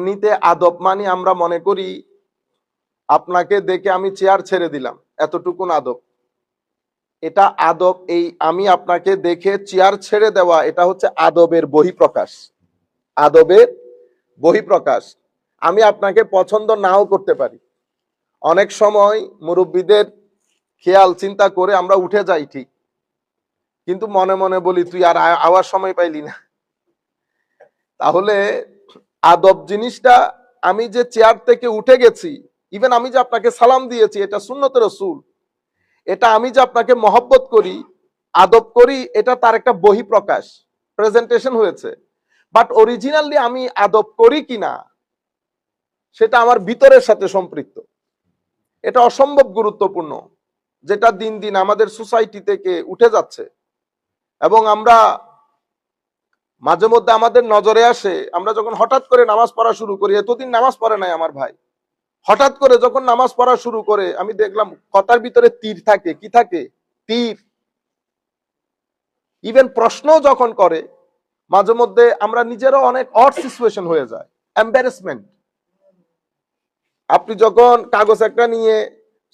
এমনিতে আদব মানি আমরা মনে করি আপনাকে দেখে আমি চেয়ার ছেড়ে দিলাম, এতটুকুন আদব। এটা আদব, এই আমি আপনাকে দেখে চেয়ার ছেড়ে দেওয়া, এটা হচ্ছে আদবের বহিঃপ্রকাশ। আদবের বহিঃপ্রকাশ। আমি আপনাকে পছন্দ নাও করতে পারি। অনেক সময় মুরব্বীদের খেয়াল, চিন্তা করে আমরা উঠে যাই ঠিক। কিন্তু মনে মনে বলি, তুই আর আওয়ার সময় পাইলি না। তাহলে আদব জিনিসটা আমি যে চেয়ার থেকে উঠে গেছি ইভেন আমি যে আপনাকে সালাম দিয়েছি, এটা সুন্নতের রসুল, এটা আমি যে আপনাকে মহব্বত করি, আদব করি, এটা তার একটা বহিঃপ্রকাশ প্রেজেন্টেশন হয়েছে। বাট অরিজিনালি আমি আদব করি কিনা, সেটা আমার ভিতরের সাথে সম্পৃক্ত। এটা অসম্ভব গুরুত্বপূর্ণ, যেটা দিন দিন আমাদের সোসাইটি থেকে উঠে যাচ্ছে। এবং আমরা মাঝে মধ্যে আমাদের নজরে আসে, আমরা যখন হঠাৎ করে নামাজ পড়া শুরু করি, এতদিন নামাজ পড়ে নাই আমার ভাই। হঠাৎ করে যখন নামাজ পড়া শুরু করে, আমি দেখলাম কথার ভিতরে তীর থাকে, কি থাকে? তীর। ইভেন প্রশ্ন যখন করে মাঝে মধ্যে আমরা নিজেরও অনেক অড সিচুয়েশন হয়ে যায় এম্বারেসমেন্ট আপনি যখন কাগজ একটা নিয়ে,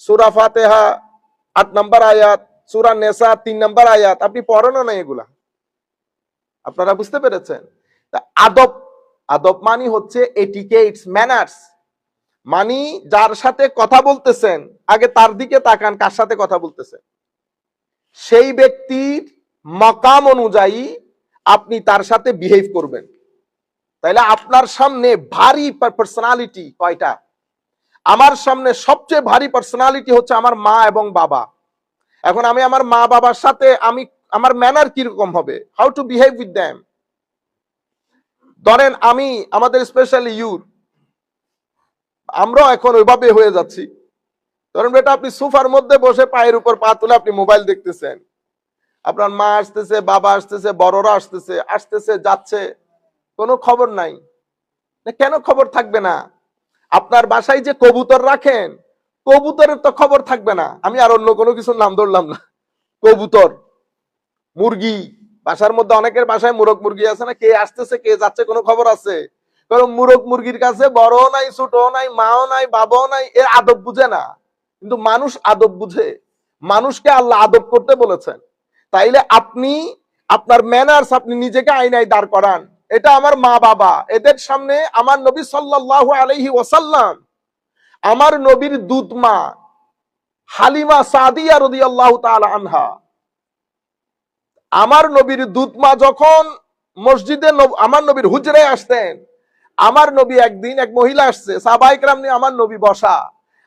সুরা ফাতেহা, আট নাম্বার আয়াত, সুরা নেশা তিন নাম্বার আয়াত, আপনি পড়েন না এগুলা। আপনারা বুঝতে পেরেছেন? আদব আদব মানি হচ্ছে এটিকেটস ম্যানার্স। মানি যার সাথে কথা বলতেছেন, আগে তার দিকে তাকান, কার সাথে কথা বলতেছেন। সেই ব্যক্তির মকাম অনুযায়ী আপনি তার সাথে বিহেভ করবেন। তাইলে আপনার সামনে ভারী পার্সোনালিটি কয়টা? আমার সামনে সবচেয়ে ভারী পার্সোনালিটি হচ্ছে আমার মা এবং বাবা। এখন আমি আমার মা বাবার সাথে আমি আমার ম্যানার কীরকম হবে? How to behave with them ধরেন আমি, আমাদের স্পেশালি ইউর আমরাও এখন ওইভাবে হয়ে যাচ্ছি। ধরেন বেটা, আপনি সোফার মধ্যে বসে পায়ের উপর পা তুলে আপনি মোবাইল দেখতেছেন। আপনার মা আসতেছে, বাবা আসতেছে, বড়রা আসতেছে আসতেছে, যাচ্ছে, কোনো খবর নাই। কেন খবর থাকবে না? আপনার বাসায় যে কবুতর রাখেন, কবুতরের তো খবর থাকবে না। আমি আর অন্য কোনো কিছুর নাম ধরলাম না। কবুতর। মুরগি, বাসার মধ্যে অনেকের বাসায় মুরগ মুরগি আছে না, কে আসতেছে, কে যাচ্ছে, কোনো খবর আছে? কারণ মুরগ মুরগির কাছে বড় নাই ছোট নাই, মাও নাই, বাবাও নাই, এ আদব বুঝে না। কিন্তু মানুষ আদব বুঝে। মানুষকে আল্লাহ আদব করতে বলেছেন। তাইলে আপনি আপনার ম্যানার্স আপনি নিজেকে আইনায় দাঁড় করান। এটা আমার মা বাবা, এদের সামনে আমার নবী সাল্লাল্লাহু আলাইহি ওয়াসাল্লাম, আমার নবীর দুধ মা, হালিমা সাদিয়া রাদিয়াল্লাহু তাআলা আনহা। আমার নবীর দুধ মা যখন মসজিদে আমার নবীর হুজরায় আসতেন, আমার নবী একদিন এক মহিলা আসছে সাবাইকরাম নিয়ে আমার নবী বসা।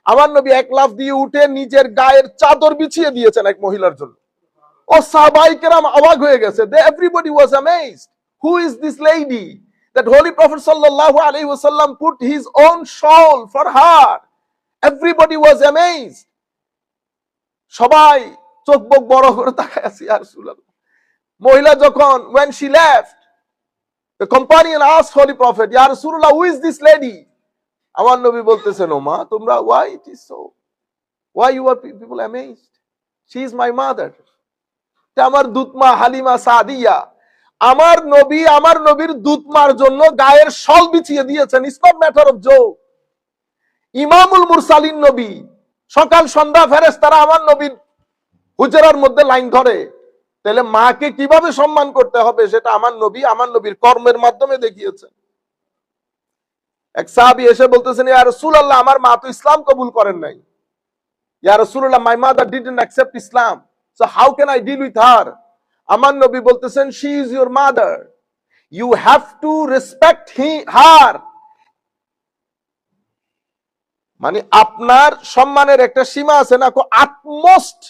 আমার নবী এক লাফ দিয়ে উঠে নিজের গায়ের চাদর বিছিয়ে দিয়েছেন এক মহিলার জন্য। ও সাহাবাইকেরাম অবাক হয়ে গেছে they everybody was amazed who is this lady that holy prophet sallallahu alaihi wasallam put his own shawl for her? Everybody was amazed. সবাই চোখ বড় করে তাকায় মহিলা যখন, when she left, the companion asked holy prophet, ya rasulullah, who is this lady? আমার নবী বলতেছেন ও মা তোমরা, why it is so? Why you are pe- people amazed? She is my mother. আমার দুতমা হালিমা সাদিয়া, আমার নবী, আমার নবীর দুতমার জন্য গায়ের শল বিছিয়ে দিয়েছেন। ইটস নট ম্যাটার অফ জো ইমামুল মুরসালিন নবী, সকাল সন্ধ্যা ফেরেস তারা আমার নবীর হুজরার মধ্যে লাইন ধরে। তাহলে মাকে কীভাবে সম্মান করতে হবে সেটা আমার নবী, আমার নবীর কর্মের মাধ্যমে দেখিয়েছেন এক সাহাবি এসে বলতেছেন, ইয়া রাসূলুল্লাহ, আমার মা তো ইসলাম কবুল করেন নাই। ইয়া রাসূলুল্লাহ my mother didn't accept Islam so how can I deal with her আমার নবী বলতেছেন she is your mother you have to respect he her মানে আপনার সম্মানের একটা সীমা আছে না আটমোস্ট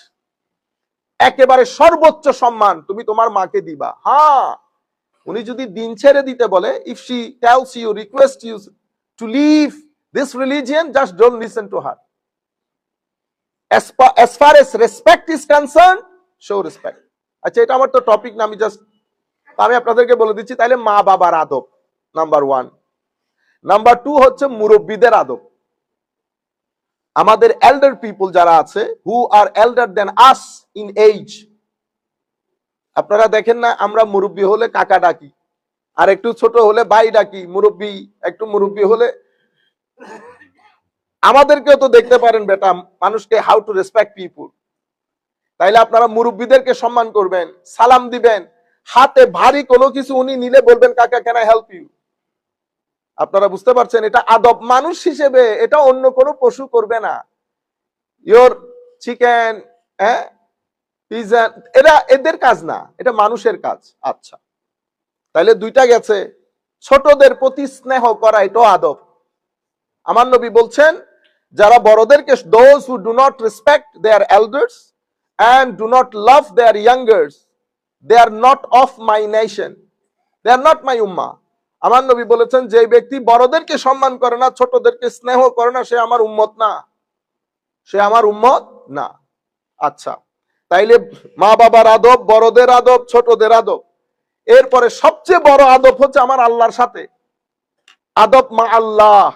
একেবারে সর্বোচ্চ সম্মান তুমি তোমার মাকে দিবা। হ্যাঁ উনি যদি দিন ছেড়ে দিতে বলে if she tells you request you to leave this religion just don't listen to her as far as respect is concerned, show respect. আচ্ছা এটা আমার তো টপিক না, আমি জাস্ট আমি আপনাদেরকে বলে দিচ্ছি তাহলে মা বাবার আদব নাম্বার ওয়ান নাম্বার টু হচ্ছে মুরব্বীদের আদব। আমাদের এল্ডার পিপল যারা আছে who are elder than us in age আপনারা দেখেন না, আমরা মুরব্বী হলে কাকা ডাকি, আর একটু ছোট হলে ভাই ডাকি, মুরব্বী, একটু মুরব্বী হলে আমাদেরকেও তো দেখতে পারেন বেটা, মানুষকে হাউ টু রেসপেক্ট পিপুল তাইলে আপনারা মুরব্বীদেরকে সম্মান করবেন, সালাম দিবেন, হাতে ভারী কোনো কিছু উনি নিলে বলবেন, কাকা কেন হেল্প ইউ আপনারা বুঝতে পারছেন, এটা আদব মানুষ হিসেবে, এটা অন্য কোনো পশু করবে না। ইয়োর চিকেন হ্যাঁ? পিজা এটা এদের কাজ না, এটা মানুষের কাজ। আচ্ছা। তাইলে দুইটা গেছে। ছোটদের প্রতি স্নেহ করা, এটাও আদব। আমার নবী বলছেন, যারা বড়দেরকে those who do not respect their elders and do not love their youngers they are not of my nation they are not my উম্মা আমার নবী বলেছেন, যে ব্যক্তি বড়দেরকে সম্মান করে না, ছোটদেরকে স্নেহ করে না, সে আমার উম্মত না। সে আমার উম্মত না। আচ্ছা তাইলে মা বাবার আদব, বড়দের আদব, ছোটদের আদব। এরপরে সবচেয়ে বড় আদব হচ্ছে আমার আল্লাহর সাথে। আদব মা আল্লাহ।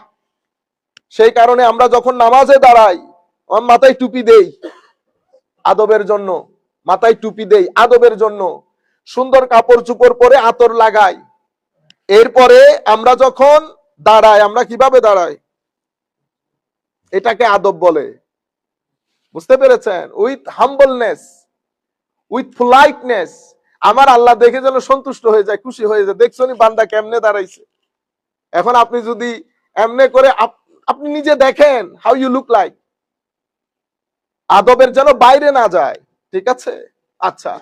সেই কারণে আমরা যখন নামাজে দাঁড়াই, আমার মাথায় টুপি দেই, আদবের জন্য, মাথায় টুপি দেই, আদবের জন্য। সুন্দর কাপড় চুপড় পরে আতর লাগাই। এরপরে আমরা যখন দাঁড়াই, আমরা কীভাবে দাঁড়াই? এটাকে আদব বলে। বুঝতে পেরেছেন? উইথ হাম্বলনেস উইথ পোলাইটনেস আমার আল্লাহ দেখে যেন সন্তুষ্ট হয়ে যায়, খুশি হয়ে যায়। দেখছ নি বান্দা কেমনে দাঁড়াইছে? এখন আপনি যদি এমনে করে আপ- আপনি নিজে দেখেন হাউ ইউ লুক লাইক আদবের যেন বাইরে না যায়, ঠিক আছে? আচ্ছা।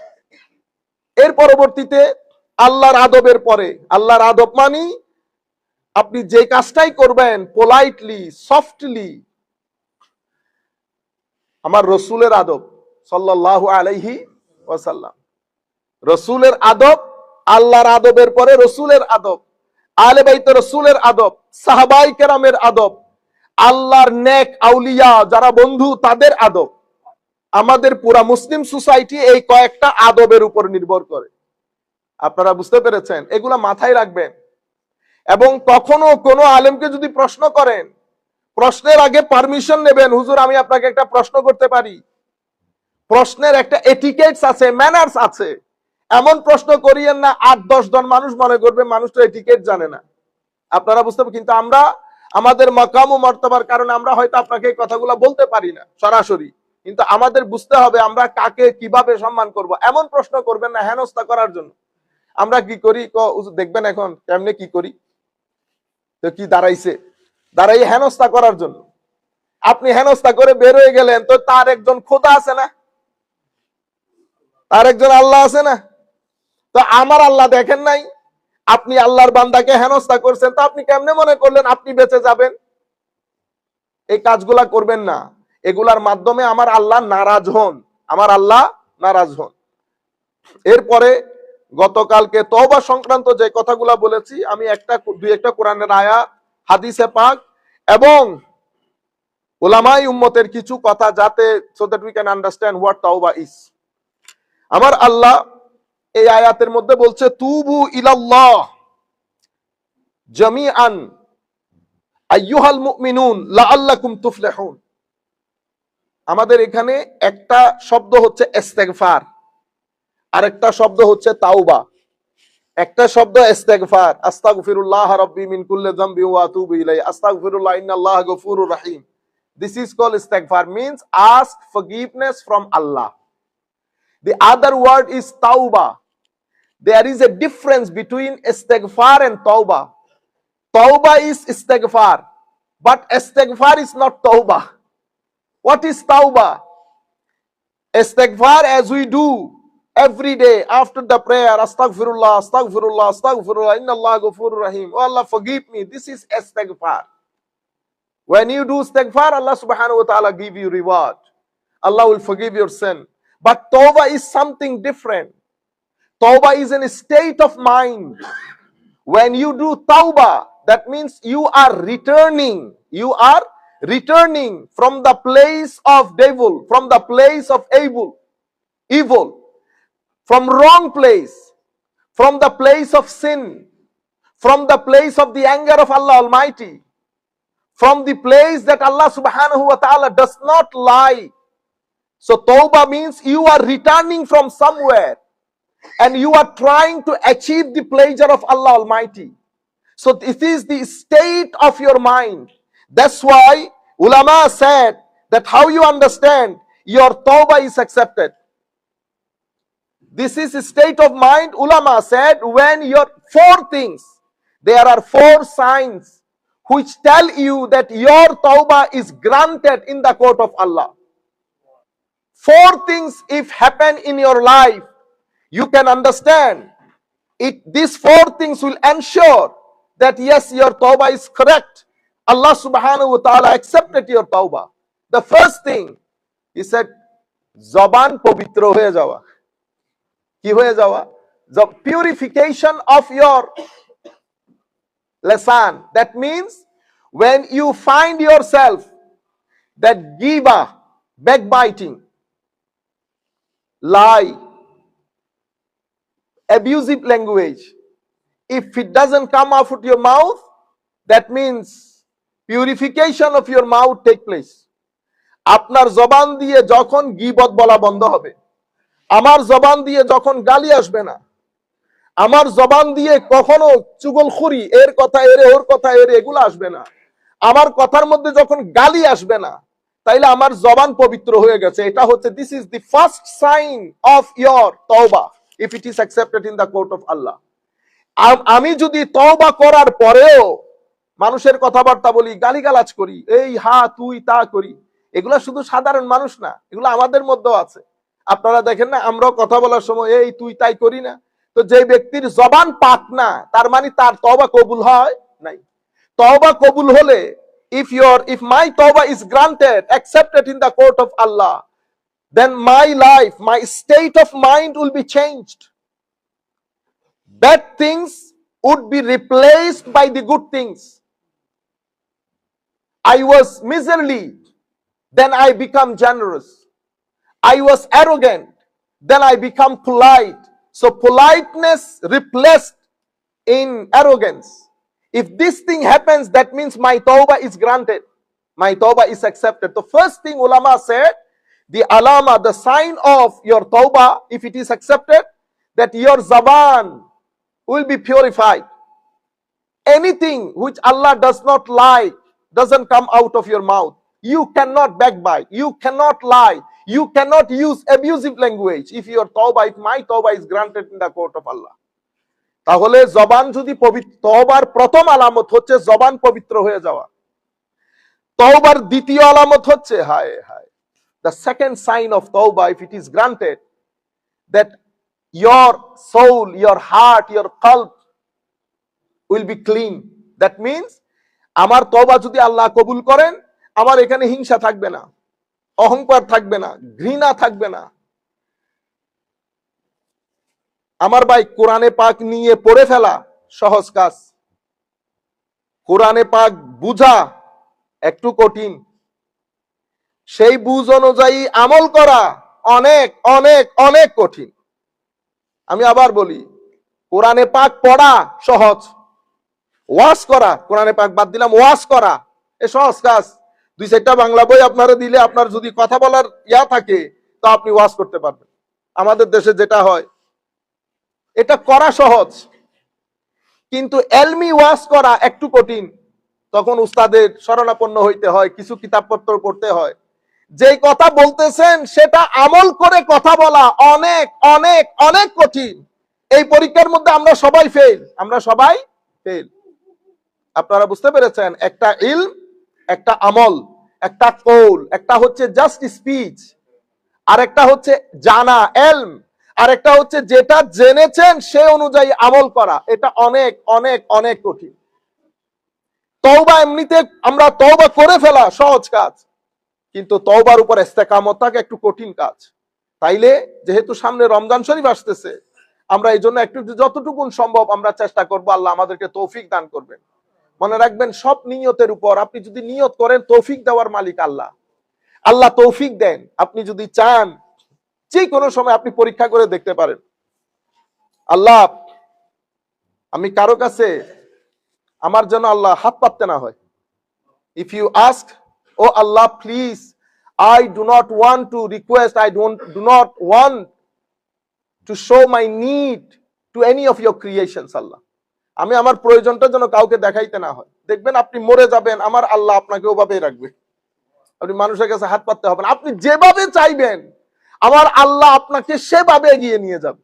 এর পরবর্তীতে আল্লাহর আদবের পরে। আল্লাহর আদব মানি আপনি যে কাজটাই করবেন পোলাইটলি সফটলি আমার রসুলের আদব সাল্লাল্লাহু আলাইহি ওয়াসাল্লাম। রসুলের আদব আল্লাহর আদবের পরে রসুলের আদব আলে বাইত রসুলের আদব, সাহাবাই কেরামের আদব, আল্লাহর নেক আউলিয়া যারা বন্ধু তাদের আদব। আমাদের পুরা মুসলিম সোসাইটি এই কয়েকটা আদবের উপর নির্ভর করে। আপনারা বুঝতে পেরেছেন, এগুলা মাথায় রাখবেন। এবং কখনো কোনো আলেমকে যদি প্রশ্ন করেন, প্রশ্নের আগে পারমিশন নেবেন, হুজুর, আমি আপনাকে একটা প্রশ্ন করতে পারি। প্রশ্নের একটা এটিকেটস আছে ম্যানার্স আছে। এমন প্রশ্ন করিয়েন না, আট, দশ জন মানুষ মনে করবে, মানুষ তো এটিকেট জানে না। আপনারা বুঝতে পারবেন, কিন্তু আমরা, আমাদের মকাম ও মর্তবার কারণে আমরা হয়তো আপনাকে এই কথাগুলো বলতে পারি না, সরাসরি। কিন্তু আমাদের বুঝতে হবে আমরা কাকে কীভাবে সম্মান করব। এমন প্রশ্ন করবেন না হেনস্থা করার জন্য। আমরা কি করি? দেখবেন এখন কেমনে কি করি? তো কি দাঁড়াইছে? দাঁড়াই হেনস্থা করার জন্য। আপনি হেনস্থা করে বের হয়ে গেলেন, তো তার একজন খোদা আছে না? তার একজন আল্লাহ আছে না? তো আমার আল্লাহ দেখেন নাই, আপনি আল্লাহর বান্দাকে হেনস্থা করছেন, তো আপনি কেমনে মনে করলেন আপনি বেঁচে যাবেন? এই কাজগুলা করবেন না। এগুলার মাধ্যমে আমার আল্লাহ নারাজ হন। আমার আল্লাহ নারাজ হন। এরপরে গতকালকে তওবা সংক্রান্ত যে কথাগুলা বলেছি, আমি একটা দুই একটা কোরআনের আয়া, হাদিসে পাক, এবং ওলামাই উম্মতের কিছু কথা যাতে so that we can understand what তাওবা ইজ আমার আল্লাহ এই আয়াতের মধ্যে বলছে, তুবু ইলাল্লাহ জামিআন, আইয়ুহাল মুমিনুন লাআল্লাকুম তুফলিহুন। আমাদের এখানে একটা শব্দ হচ্ছে ইস্তেগফার। আরেকটা শব্দ হচ্ছে তাওবা একটা শব্দ ইস্তেগফার আস্তাগফিরুল্লাহ রাব্বি মিন কুল্লি যামবি ওয়া আতুবু ইলাইহি আস্তাগফিরুল্লাহ ইন্নাল্লাহা গফুরুর রহিম দিস ইজ কল্ড ইস্তেগফার means ask forgiveness from Allah the other word is tauba there is a difference between istighfar and tauba tauba is istighfar but istighfar is not tauba what is tauba istighfar as we do every day after the prayer astaghfirullah astaghfirullah astaghfirullah inna allah ghafurur rahim. Oh allah forgive me. This is istighfar when you do istighfar allah subhanahu wa ta'ala give you reward. Allah will forgive your sin. But tawbah is something different. Tawbah is in a state of mind. When you do tawbah that means you are returning. You are returning from the place of devil from the place of evil. Evil from wrong place from the place of sin from the place of the anger of allah almighty from the place that allah subhanahu wa ta'ala does not lie so tawbah means you are returning from somewhere and you are trying to achieve the pleasure of Allah Almighty. So it is the state of your mind. That's why ulama said that how you understand your tawbah is accepted. This is a state of mind. Ulama said when your four things, there are four signs which tell you that your tawbah is granted in the court of Allah. Four things if happen in your life, you can understand it. These four things will ensure that yes, your tawbah is correct. Allah subhanahu wa ta'ala accepted your tawbah. The first thing, he said, জবান পবিত্র হয়ে যাওয়া কি হয়ে যাওয়া purification of your lesson that means when you find yourself that giba backbiting lie abusive language if it doesn't come out of your mouth that means purification of your mouth take place আপনার জবান দিয়ে যখন গিবত বলা বন্ধ হবে আমার জবান দিয়ে যখন গালি আসবে না, আমার জবান দিয়ে কখনো চুগলখুরি, এর কথা, এরে ওর কথা, এরে এগুলো আসবে না। আমার কথার মধ্যে যখন গালি আসবে না, তাইলে আমার জবান পবিত্র হয়ে গেছে। এটা হচ্ছে this is the first sign of your তওবা if it is accepted in the court of Allah আমি যদি তওবা করার পরেও মানুষের কথাবার্তা বলি, গালিগালাজ করি, এই হা, তুই, তা করি, এগুলা শুধু সাধারণ মানুষ না, এগুলো আমাদের মধ্যেও আছে। আপনারা দেখেন না আমরাও কথা বলার সময় এই তুই তাই করি না তো যে ব্যক্তির জবান পাক না তার মানে তার তবা কবুল হয় নাই তবা কবুল হলে if your if my tawbah is granted accepted in the court of allah then my life my state of mind will be changed bad things would be replaced by the good things i was miserly then i become generous i was arrogant then i become polite so politeness replaced in arrogance if this thing happens, that means my tawbah is granted. My tawbah is accepted. The first thing ulama said, the alama, the sign of your tawbah, if it is accepted, that your zaban will be purified. Anything which Allah does not like doesn't come out of your mouth. You cannot backbite. You cannot lie. You cannot use abusive language if your tawbah, if my tawbah is granted in the court of Allah. তাহলে জবান যদি পবিত্র তহবার প্রথম আলামত হচ্ছে জবান পবিত্র হয়ে যাওয়া তহবার দ্বিতীয় আলামত হচ্ছে হায় হায় the second sign of তহবা if it is granted that your soul your heart your qalb will be clean that means আমার তবা যদি আল্লাহ কবুল করেন আমার এখানে হিংসা থাকবে না অহংকার থাকবে না, ঘৃণা থাকবে না। আমার ভাই কোরআনে পাক নিয়ে পড়ে ফেলা সহজ কাজ। কোরআনে পাক বুঝা একটু কঠিন। সেই বুঝ অনুযায়ী আমল করা অনেক অনেক অনেক কঠিন। আমি আবার বলি, কোরআনে পাক পড়া সহজ। ওয়াশ করা, কোরআনে পাক বাদ দিলাম ওয়াশ করা, এ সহজ কাজ। দুই চারটা বাংলা বই আপনারা দিলে আপনার যদি কথা বলার ইয়া থাকে, তো আপনি ওয়াশ করতে পারবেন। আমাদের দেশে যেটা হয়, এটা করা সহজ, কিন্তু এলমি ওয়াজ করা একটু কঠিন। তখন উস্তাদের শরণাপন্ন হইতে হয়, কিছু কিতাবপত্র পড়তে হয়। যে কথা বলতেছেন, সেটা আমল করে কথা বলা অনেক অনেক অনেক কঠিন। এই পরীক্ষার মধ্যে আমরা সবাই ফেল আমরা সবাই ফেল আপনারা বুঝতে পেরেছেন, একটা ইল একটা আমল, একটা কৌল, একটা হচ্ছে জাস্ট স্পিচ আর একটা হচ্ছে জানা, এলম আর একটা হচ্ছে যেটা জেনেছেন সে অনুযায়ী আমল করা। এটা অনেক অনেক অনেক কঠিন। তওবা এমনিতে আমরা তওবা করে ফেলা সহজ কাজ, কিন্তু তওবার উপর ইস্তেকামত থাকা একটু কঠিন কাজ। তাইলে যেহেতু সামনে রমজান শরীফ আসতেছে, আমরা এই জন্য একটু যতটুকুন সম্ভব আমরা চেষ্টা করব, আল্লাহ আমাদেরকে তৌফিক দান করবেন। মনে রাখবেন সব নিয়তের উপর আপনি যদি নিয়ত করেন তৌফিক দেওয়ার মালিক আল্লাহ। আল্লাহ তৌফিক দেন আপনি যদি চান যে কোনো সময় আপনি পরীক্ষা করে দেখতে পারেন। আল্লাহ আমি কারও কাছে আমার জন্য আল্লাহ হাত পাততে না হয়। If you ask oh Allah please I do not want to request I don't do not want to show my need to any of your creations, Allah. আমি আমার প্রয়োজনটা যেন কাউকে দেখাইতে না হয়। দেখবেন আপনি মরে যাবেন, আমার আল্লাহ আপনাকে ওভাবেই রাখবে। আপনি মানুষের কাছে হাত পাততে হবে আপনি যেভাবে চাইবেন, আমার আল্লাহ আপনাকে সেভাবে এগিয়ে নিয়ে যাবে।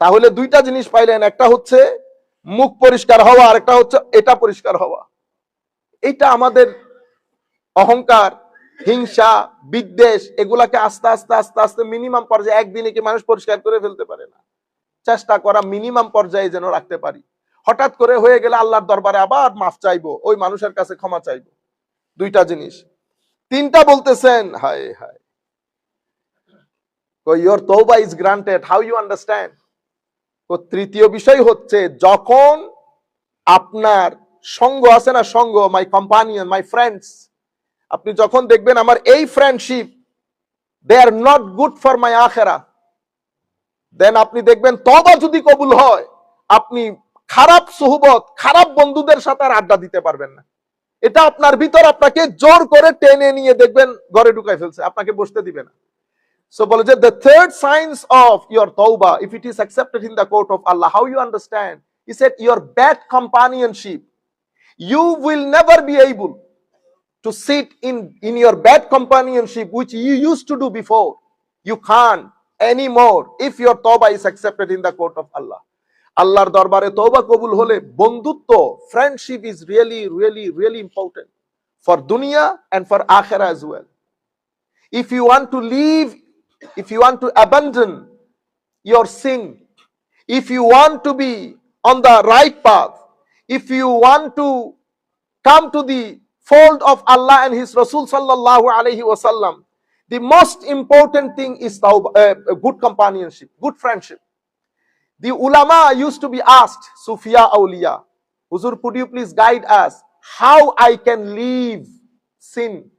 তাহলে দুইটা জিনিস পাইলেন, একটা হচ্ছে মুখ পরিষ্কার হওয়া, আর একটা হচ্ছে এটা পরিষ্কার হওয়া। এটা আমাদের অহংকার, হিংসা, বিদ্বেষ, এগুলাকে আস্তে আস্তে আস্তে আস্তে মিনিমাম পর্যায়ে একদিনে কি মানুষ পরিষ্কার করে ফেলতে পারে না? চেষ্টা করা মিনিমাম পর্যায়ে যেন রাখতে পারি। হঠাৎ করে হয়ে গেলে আল্লাহর দরবারে আবার মাফ চাইব, ওই মানুষের কাছে ক্ষমা চাইব। দুইটা জিনিস। তিনটা বলতেছেন, হায় হায়। ইয়োর তৌবা is granted how you understand তো তৃতীয় বিষয় হচ্ছে, যখন আপনার সঙ্গ আছে না সঙ্গ মাই কম্পানিয়ন মাই ফ্রেন্ডস আপনি যখন দেখবেন আমার এই friendship they are not good for my আখেরা। দেন আপনি দেখবেন তবা যদি কবুল হয় আপনি খারাপ সুহবত খারাপ বন্ধুদের সাথে আর আড্ডা দিতে পারবেন না এটা আপনার ভিতর আপনাকে জোর করে টেনে নিয়ে দেখবেন ঘরে ঢুকাই ফেলছে আপনাকে বসতে দিবে না So বলে যে the third signs of your tawbah, if it is accepted in the court of Allah, how you understand? He said your bad companionship. You will never be able to sit in, in your bad companionship, which you used to do before. You can't anymore if your tawbah is accepted in the court of Allah. আল্লাহর দরবারে তওবা কবুল হলে বন্ধুত্ব friendship is really really really important for দুনিয়া and for আখেরা as well. If you want to leave if you want to abandon your sin, if you want to be on the right path, if you want to come to the fold of Allah and His Rasul sallallahu alaihi wasallam, the most important thing is uh, good companionship, good friendship. The ulama used to be asked, Sufia Awliya, Huzur, could you please guide us how I can leave sin?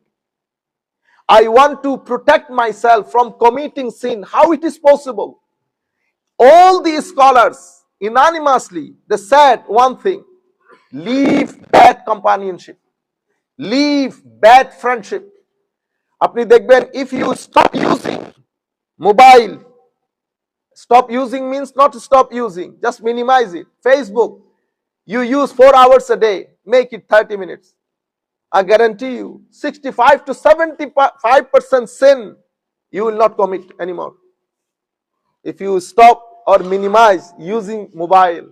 I want to protect myself from committing sin. How it is possible? All these scholars unanimously they said one thing: leave bad companionship, leave bad friendship. আপনি দেখবেন if you stop using mobile, stop using means not stop using, just minimize it. Facebook, you use four hours a day, make it 30 minutes. I guarantee you, 65 to 75% sin you will not commit anymore. If you stop or minimize using mobile,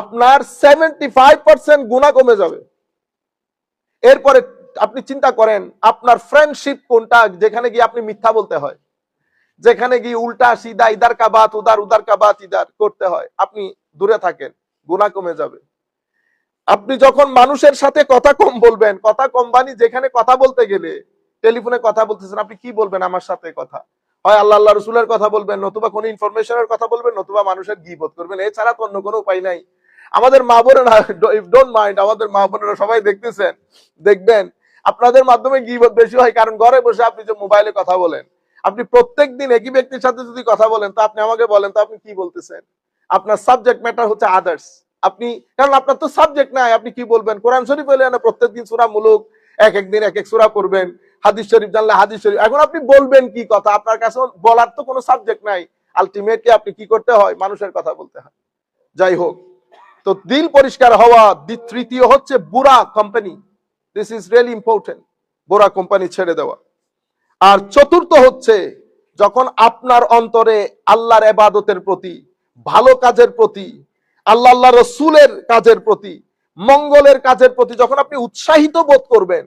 আপনার 75% গুণা কমে যাবে এরপরে আপনি চিন্তা করেন, আপনার friendship কোনটা? যেখানে গিয়ে আপনি মিথ্যা বলতে হয়। যেখানে গিয়ে উল্টা সিধা, ইদার কা বাত, উদার উদার কা বাত, ইদার করতে হয়। আপনি দূরে থাকেন, গুণা কমে যাবে। আপনি যখন মানুষের সাথে কথা কম বলবেন, কথা কম বানি যেখানে কথা বলতে গেলে, টেলিফোনে কথা বলতেছেন, আপনি কি বলবেন আমার সাথে কথা? হয় আল্লাহ আল্লাহ রসুলের কথা বলবেন, নতুবা কোনো ইনফরমেশনের কথা বলবেন, নতুবা মানুষের গিবোধ করবেন। এছাড়া তো অন্য কোনো উপায় নাই। আমাদের মা বোনেরা ডোন্ট মাইন্ড আমাদের মা বোনেরা সবাই দেখতেছেন, দেখবেন আপনাদের মাধ্যমে গিবোধ বেশি হয়, কারণ ঘরে বসে আপনি যে মোবাইলে কথা বলেন, আপনি প্রত্যেক দিন একই ব্যক্তির সাথে যদি কথা বলেন, তা আপনি আমাকে বলেন, তো আপনি কি বলতেছেন? আপনার সাবজেক্ট ম্যাটার হচ্ছে আদার্স আপনি, কারণ আপনার তো সাবজেক্ট নাই, আপনি কি বলবেন? কোরআন শরীফ হলে না প্রত্যেকদিন সুরা মুলুক, এক একদিন এক এক সুরা পড়বেন, হাদিস শরীফ জানলে হাদিস শরীফ, এখন আপনি বলবেন কি কথা? আপনার কাছে বলার তো কোনো সাবজেক্ট নাই। আলটিমেটলি আপনি কি করতে হয়? মানুষের কথা বলতে হয়। যাই হোক, তো দিল পরিষ্কার হওয়া তৃতীয় হচ্ছে বুড়া company this is really important বুড়া কোম্পানি ছেড়ে দেওয়া। আর চতুর্থ হচ্ছে, যখন আপনার অন্তরে আল্লাহর এবাদতের প্রতি, ভালো কাজের প্রতি, আল্লাহ আল্লাহ রসুলের কাজের প্রতি, মঙ্গলের কাজের প্রতি যখন আপনি উৎসাহিত বোধ করবেন,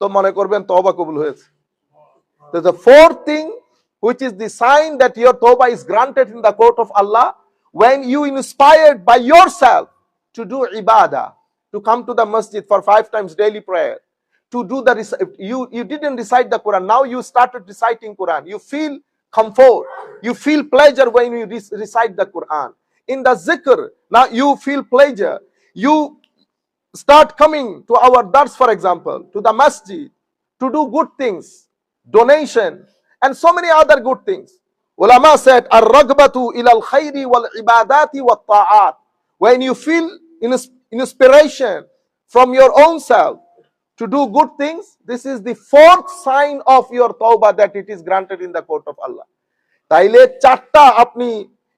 তো মনে করবেন তবা কবুল হয়েছে। The fourth thing, which is the sign that your tawbah is granted in the court of Allah, when you inspired by yourself to do ibadah. To come to the masjid for five times daily prayer to do the you you didn't recite the quran now you started reciting quran. You feel comfort you feel pleasure when you re- recite the quran. In the zikr now you feel pleasure. You start coming to our dars for example to the masjid to do good things donation and so many other good things. Ulama said ar-ragbatu ila al-khairi wal ibadati wat ta'at when you feel ins- inspiration from your own self to do good things, this is the fourth sign of your tawbah that it is granted in the court of allah. তাইলে চারটা আপনি,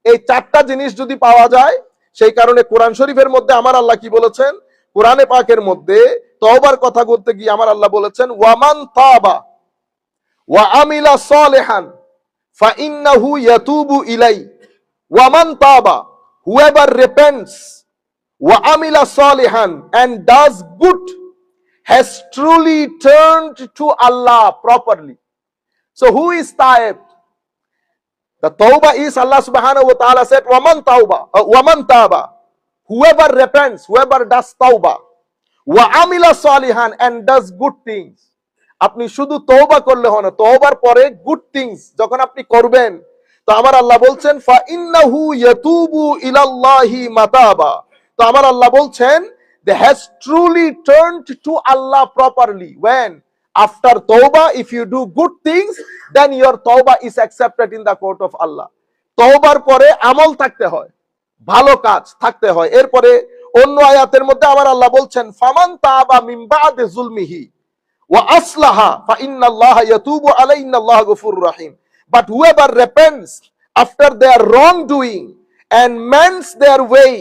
এই চারটা জিনিস যদি পাওয়া যায়, সেই কারণে কোরআন শরীফের মধ্যে আমার আল্লাহ কি বলেছেন? কোরআনে পাকের মধ্যে তওবার কথা করতে গিয়ে আমার আল্লাহ বলেছেন, ওয়ামান তাবা ওয়া আমিলা সালেহান ফাইন্নাহু ইয়াতুবু ইলাই। ওয়ামান তাবা whoever repents wa amila and does good has truly turned to Allah properly. So who is Taib? The Tawbah is Allah subhanahu wa ta'ala said, Waman Tawbah, uh, Waman Taba. Whoever repents, whoever does Tawbah, wa amila and does good things. আপনি শুধু তওবা করলে হয় না তওবার পরে good things যখন আপনি করবেন তো আমার আল্লাহ বলছেন ফা ইন্নাহু ইয়াতুবু ইলাল্লাহি মাতাবা তো আমার আল্লাহ বলছেন they has truly turned to Allah properly when after তওবা if you do good things then your তওবা is accepted in the court of Allah তওবার পরে আমল থাকতে হয় ভালো কাজ থাকতে হয়। এরপরে অন্য আয়াতের মধ্যে আমার আল্লাহ বলছেন ফামান তাবা মিন বাদে জুলমিহি ওয়া আসলাহা ফা ইন্নাল্লাহা ইয়াতুবু আলাইহি ইন্নাল্লাহা গফুরুর রহিম। But whoever repents after their wrongdoing and mends their way,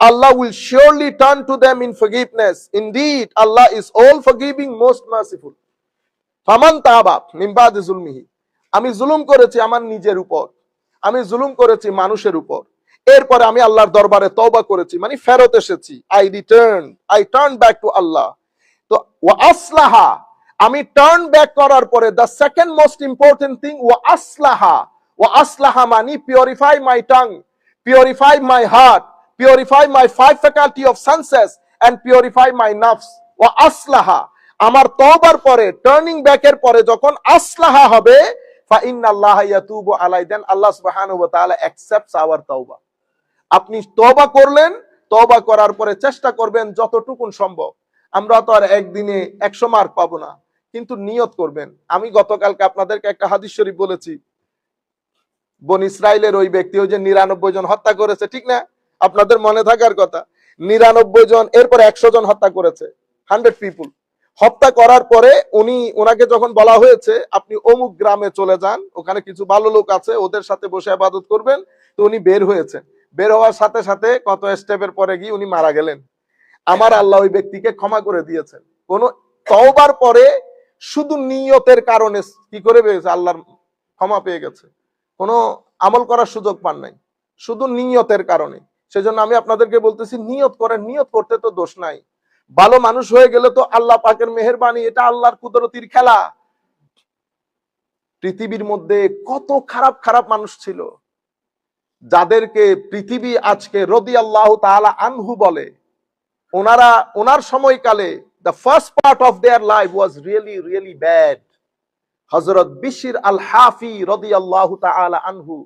Allah will surely turn to them in forgiveness. Indeed, Allah is all forgiving, most merciful. আমি জুলুম করেছি আমার নিজের উপর। আমি জুলুম করেছি মানুষের উপর। এরপরে আমি আল্লাহর দরবারে তওবা করেছি মানে ফেরত এসেছি। I return I turn back to Allah তো ওয়া আসলাহা আমি টার্ন ব্যাক করার পরে the second most important thing ও আসলাহা। ও আসলাহা মানি purify my tongue purify my heart purify my five faculty of senses and purify my নাফস ও আসলাহা আমার তওবার পরে টার্নিং ব্যাকের পরে যখন আসলাহা হবে, ফা ইন্নাল্লাহ ইয়াতুবু আলাই দেন আল্লাহ সুবহানাহু ওয়া তাআলা অ্যাকসেপ্টস আওয়ার তওবা। আপনি তওবা করলেন, তওবা করার পরে চেষ্টা করবেন যতটুকুন সম্ভব। আমরা তো আর একদিনে একশো মার্ক পাবো না, কিন্তু নিয়ত করবেন। আমি গতকালকে আপনাদেরকে একটা হাদিস শরীফ বলেছি। বন ইসরায়েলের ওই ব্যক্তি, ওই যে নিরানব্বই জন হত্যা করেছে, ঠিক না? আপনাদের মনে থাকার কথা, নিরানব্বই জন, এরপর একশো জন হত্যা করেছে হান্ড্রেড পিপুল হত্যা করার পরে উনি ওনাকে যখন বলা হয়েছে, আপনি অমুক গ্রামে চলে যান, ওখানে কিছু ভালো লোক আছে, ওদের সাথে বসে আবাদত করবেন, তো উনি বের হয়েছেন। বের হওয়ার সাথে সাথে কত স্টেপের পরে গিয়ে উনি মারা গেলেন। আমার আল্লাহ ওই ব্যক্তিকে ক্ষমা করে দিয়েছেন। কোন তওবার পরে শুধু নিয়তের কারণে কি করে পেয়েছে? আল্লাহর ক্ষমা পেয়ে গেছে। কোনো আমল করার সুযোগ পান নাই। শুধু নিয়তের কারণে। সেজন্য আমি আপনাদেরকে বলতেছি, নিয়ত করেন, নিয়ত করতে তো দোষ নাই। ভালো মানুষ হয়ে গেলে তো আল্লাহ পাকের মেহেরবানি, এটা আল্লাহর কুদরতির খেলা। পৃথিবীর মধ্যে কত খারাপ খারাপ মানুষ ছিল, যাদেরকে পৃথিবী আজকে রদি আল্লাহ তাআলা আনহু বলে। ওনারা, ওনার সময়কালে the first part of their life was really really bad হযরত বিশির আল হাফি রাদিয়াল্লাহু তাআলা আনহু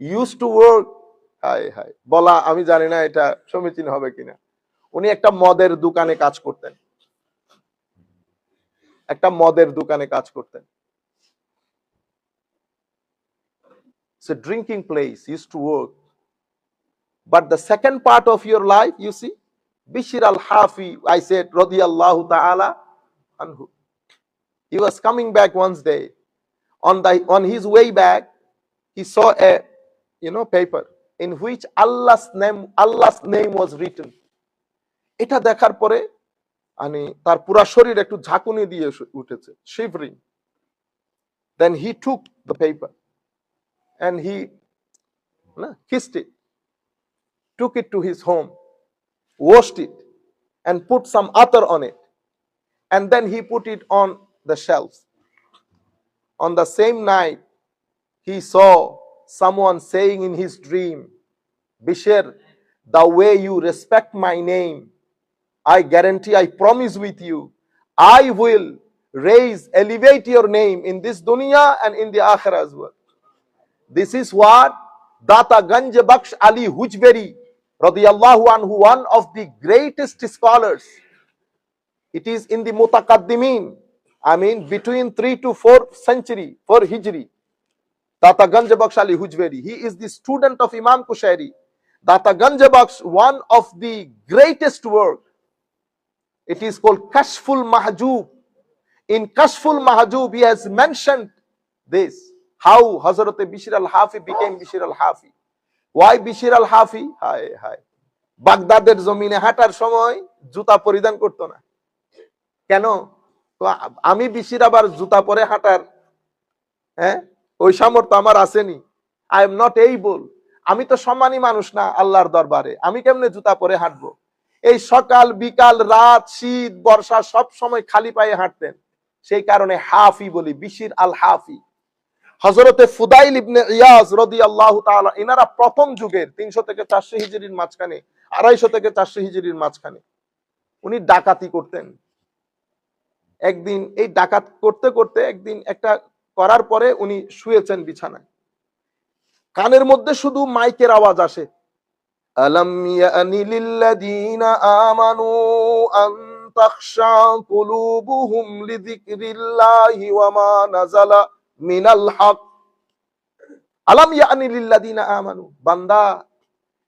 ইউজ টু work হায় হায় বলা আমি জানি না এটা সমীচীন হবে কিনা উনি একটা মদের দোকানে কাজ করতেন একটা মদের দোকানে কাজ করতেন a drinking place, used to work. But the second part of your life, you see, Bishir al Hafi, I said, radiyallahu ta'ala. He was coming back one day. On the on his way back, he saw a you know paper in which Allah's name Allah's name was written. এটা দেখার পরে মানে তার পুরা শরীর একটু ঝাঁকুনি দিয়ে উঠেছে shivering then he took the paper and he na, kissed it, took it to his home, washed it, and put some attar on it. And then he put it on the shelves. On the same night, he saw someone saying in his dream, Bishir, the way you respect my name, I guarantee, I promise with you, I will raise, elevate your name in this dunya and in the akhirah as well. This is what Data Ganj Baksh Ali Hujberi, radiyallahu anhu, one of the greatest scholars. It is in the Mutakaddimin, I mean between 3 to 4th century, for Hijri. Data Ganj Ali Hujberi, he is the student of Imam Kushairi. Data Ganj one of the greatest work. It is called Kashful Mahjub. In Kashful Mahjub, he has mentioned this. Al Hafi became Bishr Al Hafi ওয়াই Bishr আল Hafi হায় হায় বাগদাদের জমিনে হাঁটার সময় জুতা পরিধান করতো না কেন তো আমি বিশির আবার জুতা পরে হাঁটার হ্যাঁ ওই সামর্থ্য আমার আসেনি। আই এম নট এইবল আমি তো সম্মানী মানুষ না আল্লাহর দরবারে। আমি কেমনে জুতা পরে হাঁটবো? এই সকাল, বিকাল, রাত, শীত, বর্ষা সব সময় খালি পায়ে হাঁটতেন। সেই কারণে হাফি বলি, বিশির আল হাফি। হজরতে ফুদাইল ইবনে ইয়াজ রদি আল্লাহ এনারা প্রথম যুগের, তিনশো থেকে চারশো হিজরির মাঝখানে, আড়াইশো থেকে চারশো হিজরির মাঝখানে। উনি ডাকাতি করতেন। একদিন, এই ডাকাত করতে করতে একদিন একটা করার পরে উনি শুয়েছেন বিছানায়। কানের মধ্যে শুধু মাইকের আওয়াজ আসে। বান্দা,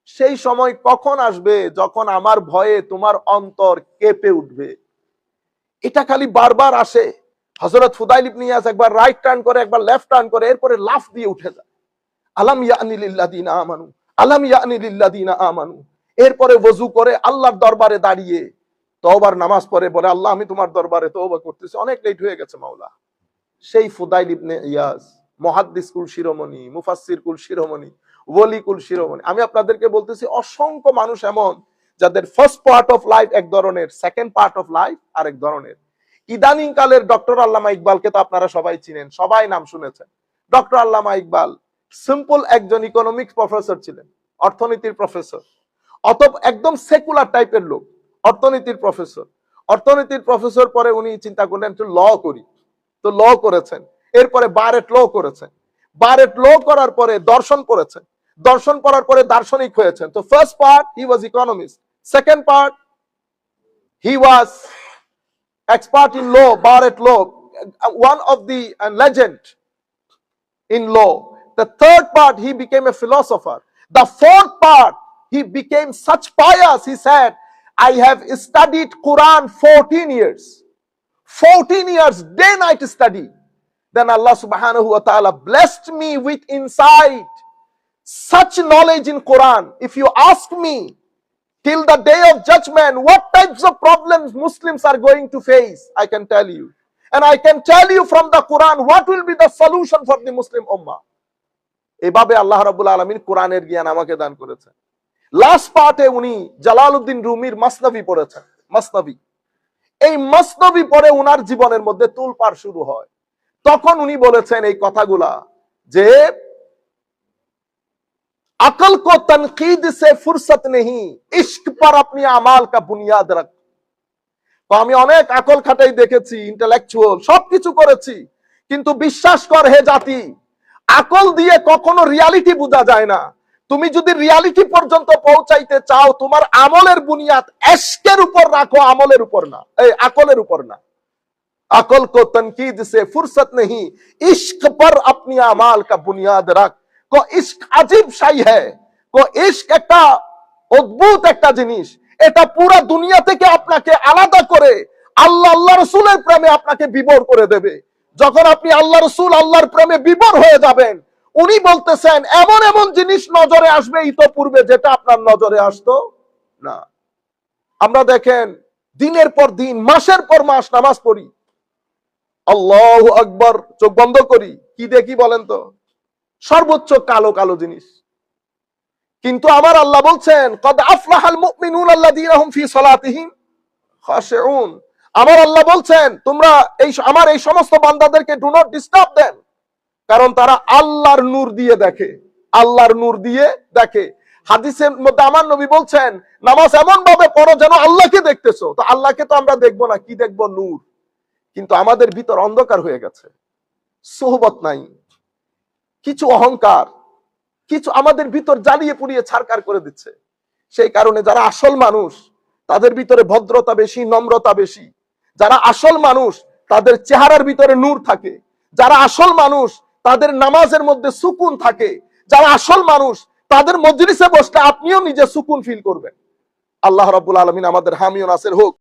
সেই সময় কখন আসবে যখন আমার ভয়ে তোমার অন্তর কেঁপে উঠবে? এটা খালি বারবার আসে। হযরত ফুদাইল ইবনে ইয়াস একবার রাইট টার্ন করে, একবার লেফট টার্ন করে, এরপরে লাফ দিয়ে উঠে যায়। আলাম ইয়ানি লিল্লাযীনা আমানু, আলাম ইয়ানি লিল্লাযীনা আমানু। এরপরে ওযু করে আল্লাহর দরবারে দাঁড়িয়ে তওবার নামাজ পড়ে, বলে, আল্লাহ, আমি তোমার দরবারে তওবা করতেছি। অনেক লেট হয়ে গেছে, মাওলা। সেই ফুদাইল ইবনে ইয়াস, মহাদ্দিস কুল শিরোমণি, মুফাসসির কুল শিরোমণি, ওলি কুল শিরোমণি। আমি আপনাদেরকে বলতেছি, অসংখ্য মানুষ এমন, যাদের ফার্স্ট পার্ট অফ লাইফ এক ধরনের সেকেন্ড পার্ট অফ লাইফ আরেক ধরনের। ইদানিং কালের ডক্টর আল্লামা ইকবালকে তো আপনারা সবাই চিনেন, সবাই নাম শুনেছেন। ডক্টর আল্লামা ইকবাল সিম্পল একজন ইকোনমিক্স প্রফেসর ছিলেন, অর্থনীতির প্রফেসর অত একদম সেকুলার টাইপের লোক, অর্থনীতির প্রফেসর অর্থনীতির প্রফেসর পরে উনি চিন্তা করলেন, একটু ল করি। তো ল করেছেন। এরপরে বারেট ল করেছেন। বারেট ল করার পরে দর্শন করেছেন। দর্শন করার পরে দার্শনিক হয়েছেন। তো first part he was economist second part he was expert in law, Barrett law, uh, one of the uh, legend in law. The third part, he became a philosopher. The fourth part, he became such pious. He said, I have studied Quran 14 years. 14 years, day night study. Then Allah subhanahu wa ta'ala blessed me with insight, such knowledge in Quran. If you ask me, till the day of judgment what types of problems muslims are going to face i can tell you and i can tell you from the quran what will be the solution for the muslim ummah এভাবে আল্লাহ রাব্বুল আলামিন কোরআনের জ্ঞান আমাকে দান করেছেন last পার্টে উনি জালালউদ্দিন রুমির মাসনবী পড়েছেন মাসনবী এই মাসনবী পড়ে উনার জীবনের মধ্যে তুলপার শুরু হয় তখন উনি বলেছেন এই কথাগুলা যে अकल को तनकीद से फुर्सत नहीं इश्क पर अपनी अमाल का बुनियाद रख তো আমি অনেক আকল খাটাই দেখেছি ইন্টেলেকচুয়াল সবকিছু করেছি কিন্তু বিশ্বাস কর হে জাতি আকল দিয়ে কখনো রিয়ালিটি বোঝা যায় না তুমি যদি রিয়ালিটি পর্যন্ত পৌঁছাইতে চাও তোমার আমলের বুনিয়াদ এশকের উপর রাখো আমলের উপর না এই আকলের উপর না अकल को तनकीद से फुर्सत नहीं इश्क पर अपनी अमाल का बुनियाद रख কো ইস্ক আজিব সাই কো ইস্ক একটা অদ্ভুত একটা জিনিস। এটা পুরা দুনিয়া থেকে আপনাকে আলাদা করে আল্লাহ আল্লাহ রসুলের প্রেমে আপনাকে বিবর করে দেবে। যখন আপনি আল্লাহ রসুল আল্লাহর প্রেমে বিবর হয়ে যাবেন, উনি বলতেছেন, এমন এমন জিনিস নজরে আসবে ইতোপূর্বে যেটা আপনার নজরে আসতো না। আমরা দেখেন, দিনের পর দিন, মাসের পর মাস নামাজ পড়ি। আল্লাহ আকবর, চোখ বন্ধ করি। কি দেখি বলেন তো? সর্বোচ্চ কালো কালো জিনিস। কিন্তু আমার আল্লাহ বলছেন, কদ আফলাহাল মুমিনুন আল্লাযীনা হুম ফি সালাতিহিম খাশিউন। আমার আল্লাহ বলছেন, তোমরা এই আমার এই সমস্ত বান্দাদেরকে ডু নট ডিস্টার্ব দেন কারণ তারা আল্লাহর নূর দিয়ে দেখে, আল্লাহর নূর দিয়ে দেখে। হাদিসের মধ্যে আমার নবী বলছেন, নামাজ এমন ভাবে পড়ো যেন আল্লাহকে দেখতেছো। তো আল্লাহকে তো আমরা দেখব না, কি দেখব? নূর। কিন্তু আমাদের ভিতর অন্ধকার হয়ে গেছে। সোহবত নাই। কিছু অহংকার, কিছু আমাদের ভিতর জ্বালিয়ে পুড়িয়ে ছাড়কার করে দিচ্ছে। সেই কারণে যারা আসল মানুষ, তাদের ভিতরে ভদ্রতা বেশি, নম্রতা বেশি। যারা আসল মানুষ, তাদের চেহারার ভিতরে নূর থাকে। যারা আসল মানুষ, তাদের নামাজের মধ্যে সুকুন থাকে। যারা আসল মানুষ, তাদের মজলিসে বসলে আপনিও নিজে সুকুন ফিল করবেন। আল্লাহ রাব্বুল আলামিন আমাদের হামিও নাসের হোক।